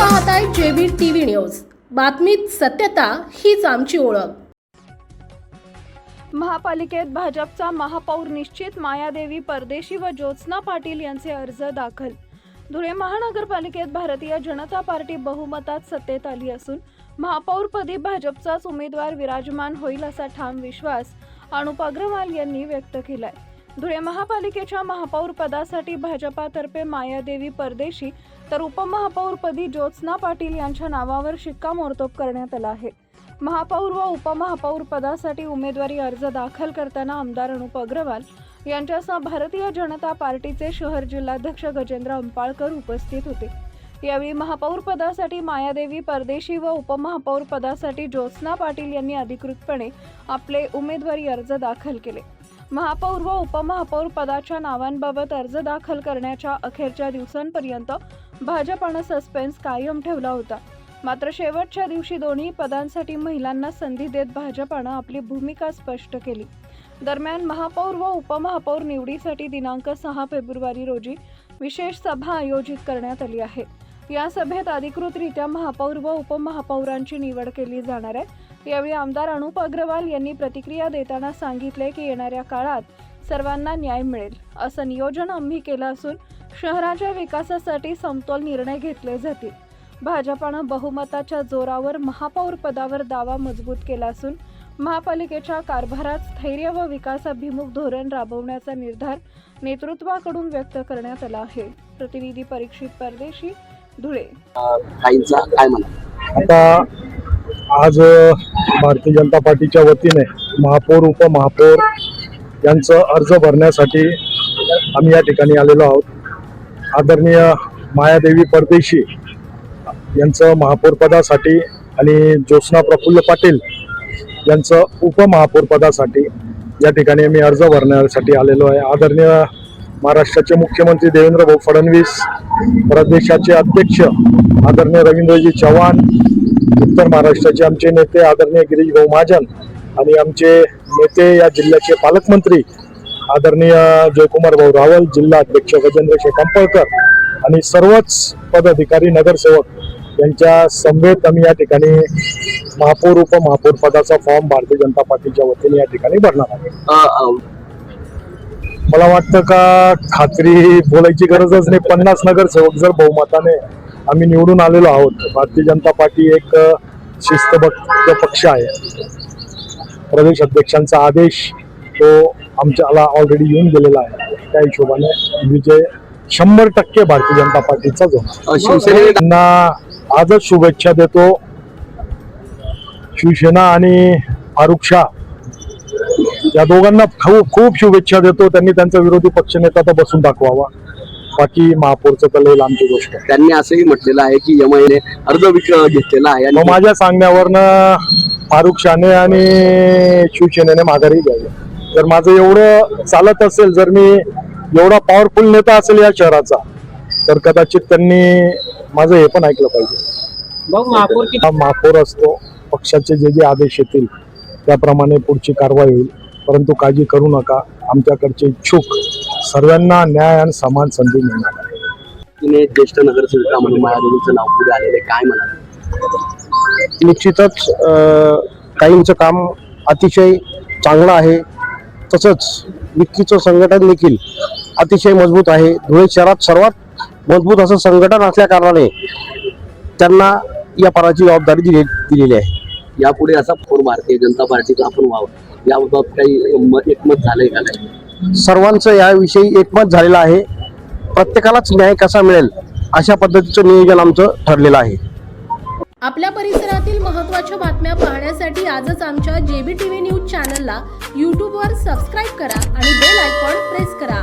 पाहताय JB TV news. बातमीत सत्यता हीच आमची ओळख. महापालिकेत भाजपचा महापौर निश्चित मायादेवी परदेशी व ज्योत्स्ना पाटील यांचे अर्ज दाखल. धुळे महानगरपालिकेत भारतीय जनता पार्टी बहुमतात सत्तेत आली असून महापौरपदी भाजपचाच उमेदवार विराजमान होईल असा ठाम विश्वास अनुप अग्रवाल यांनी व्यक्त केलाय. धुळे महापालिकेच्या महापौर पदासाठी भाजपातर्फे मायादेवी परदेशी तर उपमहापौरपदी ज्योत्स्ना पाटील यांच्या नावावर शिक्कामोर्तब करण्यात आला आहे. महापौर व उपमहापौर पदासाठी उमेदवारी अर्ज दाखल करताना आमदार अनुप अग्रवाल यांच्यासह भारतीय जनता पार्टीचे शहर जिल्हाध्यक्ष गजेंद्र अंपाळकर उपस्थित होते. यावेळी महापौर पदासाठी मायादेवी परदेशी व उपमहापौर पदासाठी ज्योत्स्ना पाटील यांनी अधिकृतपणे आपले उमेदवारी अर्ज दाखल केले. महापौर व उपमहापौर पदाच्या नावांबाबत अर्ज दाखल करण्याच्या अखेरच्या दिवसांपर्यंत भाजपानं सस्पेन्स कायम ठेवला होता. मात्र शेवटच्या दिवशी दोन्ही पदांसाठी महिलांना संधी देत भाजपानं आपली भूमिका स्पष्ट केली. दरम्यान महापौर व उपमहापौर निवडीसाठी दिनांक सहा फेब्रुवारी रोजी विशेष सभा आयोजित करण्यात आली आहे. या सभेत अधिकृतरित्या महापौर व उपमहापौरांची निवड केली जाणार आहे. यावेळी आमदार अनुप अग्रवाल यांनी प्रतिक्रिया देताना सांगितले की येणाऱ्या काळात सर्वांना न्याय मिळेल. असं नियोजन आम्ही केलं असून शहराच्या विकासासाठी समतोल निर्णय घेतले जातील. भाजपानं बहुमताच्या जोरावर महापौर पदावर दावा मजबूत केला असून महापालिकेच्या कारभारात स्थैर्य व विकासाभिमुख धोरण राबवण्याचा निर्धार नेतृत्वाकडून व्यक्त करण्यात आला आहे. प्रतिनिधी परीक्षित परदेशी धुळे. काहींचा काय म्हणा? आता आज भारतीय जनता पार्टीच्या वतीने महापौर उपमहापौर यांचं अर्ज भरण्यासाठी आम्ही या ठिकाणी आलेलो आहोत. आदरणीय मायादेवी परदेशी यांचं महापौरपदासाठी आणि ज्योत्स्ना प्रफुल्ल पाटील यांचं उपमहापौरपदासाठी या ठिकाणी आम्ही अर्ज भरण्यासाठी आलेलो आहे. आदरणीय महाराष्ट्राचे मुख्यमंत्री देवेंद्र भाऊ फडणवीस प्रदेशाचे अध्यक्ष आदरणीय रवींद्रजी चव्हाण उत्तर महाराष्ट्राचे आमचे नेते आदरणीय गिरीश भाऊ महाजन आणि आमचे नेते या जिल्ह्याचे पालकमंत्री आदरणीय जयकुमार भाऊ रावल जिल्हा अध्यक्ष गजेंद्र शेख अंपळकर आणि सर्वच पदाधिकारी नगरसेवक यांच्या समवेत आम्ही या ठिकाणी महापौर उपमहापौर पदाचा फॉर्म भारतीय जनता पार्टीच्या वतीने या ठिकाणी भरणार आहे. मला वाटतं का खात्री बोलायची गरजच नाही. पन्नास नगरसेवक जर बहुमताने आम्ही निवडून आलेलो आहोत. भारतीय जनता पार्टी एक शिस्तबद्ध पक्ष आहे. प्रदेश अध्यक्षांचा आदेश तो आमच्याला ऑलरेडी येऊन गेलेला आहे. त्या हिशोबाने विजय शंभर टक्के भारतीय जनता पार्टीचा जो त्यांना आजच शुभेच्छा देतो. शिवसेना आणि फारुख शाह या दोघांना खूप खूप शुभेच्छा देतो. त्यांनी त्यांचा विरोधी पक्षनेता तर बसून दाखवावा. बाकी महापौरचं तर लई लांबची गोष्ट आहे. त्यांनी असंही म्हटलेलं आहे की यमआयने अर्ज विक घेतलेला आहे. मग आणि माझ्या सांगण्यावरनं फारुख शाने आणि शिवसेनेने माघारी घ्यावी. जर माझं एवढं चालत असेल जर मी एवढा पॉवरफुल नेता असेल या शहराचा तर कदाचित त्यांनी माझं हे पण ऐकलं पाहिजे. हा महापौर असतो पक्षाचे जे जे आदेश येतील त्याप्रमाणे पुढची कारवाई होईल. परंतु काळजी करू नका आमच्याकडचे इच्छुक सर्वांना न्याय आणि समान संधी मिळणार आहे. तिने ज्येष्ठ नगरसेविका म्हणून महादेवीचं नाव पुढे आलेलं आहे. काय म्हणा निश्चितच अ, काहींचं काम अतिशय चांगलं आहे. तसंच विक्कीचं संघटन देखील अतिशय मजबूत आहे. धुळे शहरात सर्वात मजबूत असं संघटन असल्या कारणाने त्यांना या पदाची जबाबदारी दिली दिलेली आहे. यापुढे असा फोर भारतीय जनता पार्टीचा आपण व्हावं. याबाबत काही म- एकमत झालंय का नाही? सर्वांचं याविषयी एकमत झालेलं आहे. प्रत्येकालाच न्याय कसा मिळेल अशा पद्धतीचं नियोजन आमचं ठरलेलं आहे. आपल्या परिसरातील महत्त्वाच्या बातम्या पाहण्यासाठी आजच आमच्या जेबी टीव्ही न्यूज चॅनलला यूट्यूबवर सबस्क्राईब करा आणि बेल आयकॉन प्रेस करा.